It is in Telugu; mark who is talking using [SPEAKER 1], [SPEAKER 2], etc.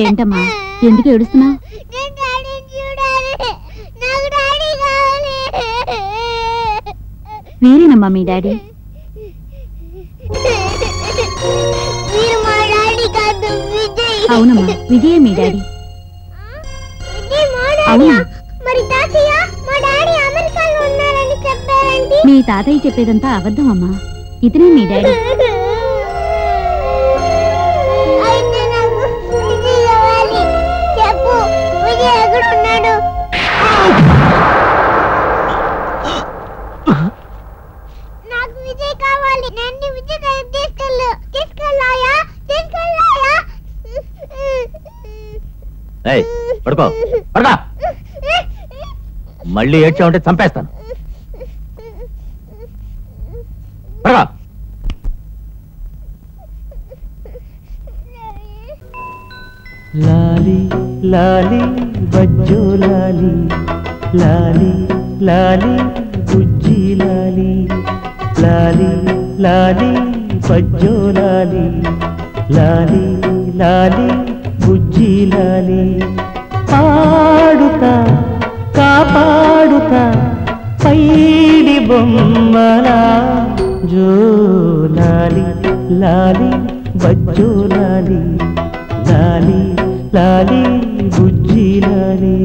[SPEAKER 1] ఏంటమ్మా? ఎందుకు ఏడుస్తున్నావు? వీరేనమ్మా మీ డాడీ? అవునమ్మా విజయే మీ డాడీ. అవునా?
[SPEAKER 2] మీ
[SPEAKER 1] తాతయ్య చెప్పేదంతా అబద్ధం అమ్మా ఇతనే మీ డాడీ.
[SPEAKER 3] ఏయ్ పడుకో. పడుకో. మళ్ళీ ఏడ్చావంటే చంపేస్తాను. పడుకో.
[SPEAKER 4] లాలి లాలి బజ్జో లాలి. లాలి లాలి బుజ్జి లాలి. లాలి లాలి బజ్జో లాలి. లాలి లాలి జీలాలి పాడుతా కాపాడుతా పైడి బొమ్మలా. జోలాలి లాలి లాలి బజ్జో లాలి లాలి లాలి బుజ్జి లాలి